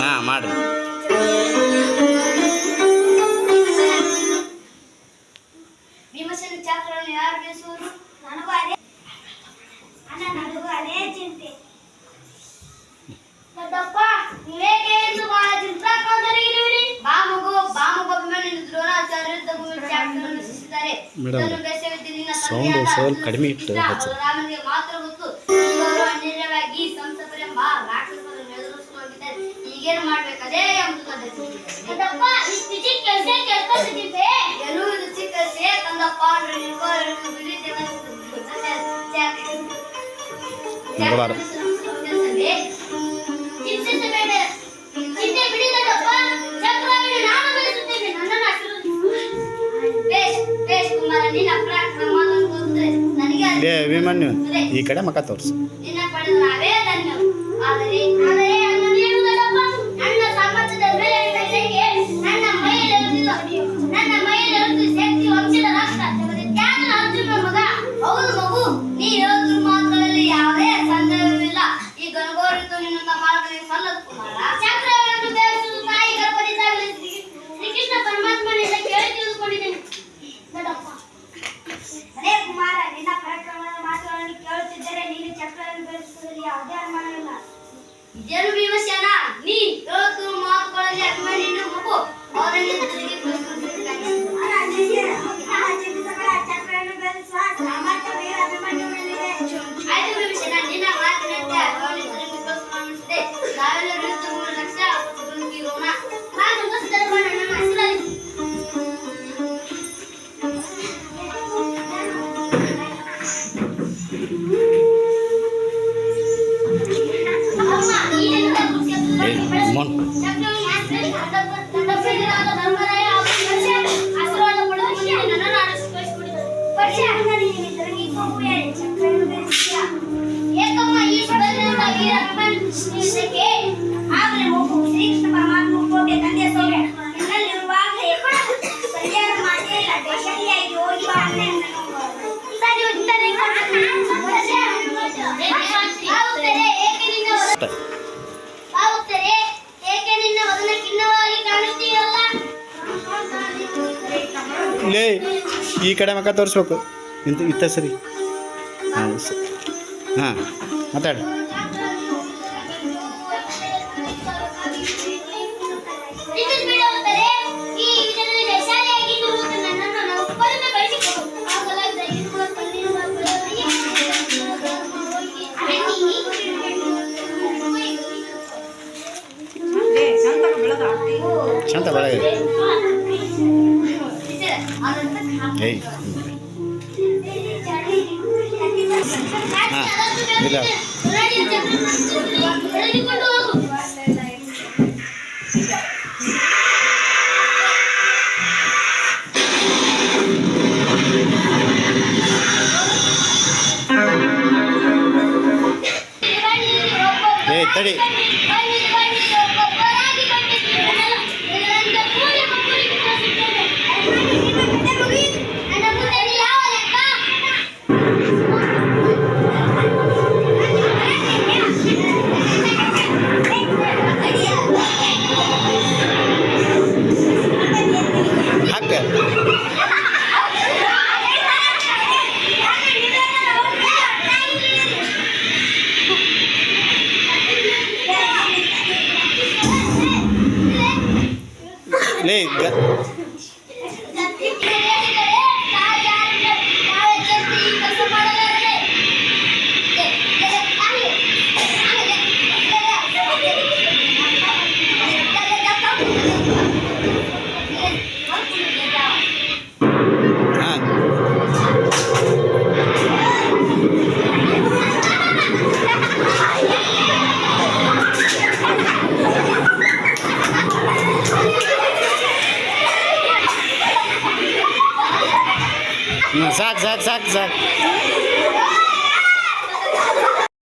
ಹಾಂ ಮಾಡಿರಿ madam, sound ಸ್ವಲ್ಪ ಕಡಿಮೆ ಇಟ್ಟು. ಮಾತ್ರ ಗೊತ್ತು. ಸಂಸಪರೆಂಬ ಎದುರಿಸಲು ಈಗೇನು ಮಾಡ್ಬೇಕು? ಅದೇ ಕೆಲಸ ಅಂದ್ರೆ ನನಗೆ ಅಭಿಮನ್ಯು. ಈ ಕಡೆ ಮಕ ತೋರಿಸು. ನಿನ್ನ ಪಡೆದ ನಾವೇ ಧನ್ಯ. ಆದರೆ ಆದರೆ ಬೆಳೆಸುವುದರಲ್ಲಿ ಯಾವುದೇ ಅನುಮಾನವಿಲ್ಲ ಇದೇನು ಭೀಮಸೇನ ನೀ ಹೇಳುತ್ತಿರುವ ಮಾತುಗಳಲ್ಲಿ ಅಭಿಮಾನಿಯನ್ನು ಮಗು ಅವರನ್ನು ತಿರುಗಿ ಪುರಸ್ಕರಿಸಿದ್ದಾನೆ. ಆಯ್ತು ಭೀಮಸೇನ, ಕುಸಿಯದ ಹೋಗು. ಶ್ರೀಕೃಷ್ಣ ಏಕೆ ಲೇ ಈ ಕಡೆ ಮಕ್ಕ ತೋರಿಸ್ಬೇಕು. ಇಂತ ಇತ್ತ ಸರಿ. ಹಾಂ ಸರಿ. ಹಾಂ ಮಾತಾಡು. ತಿಳಿದುಬಿಡುವುದರೆ ಈ এই হ্যাঁ ತಡಿ ಲೇ যাক যাক যাক যাক।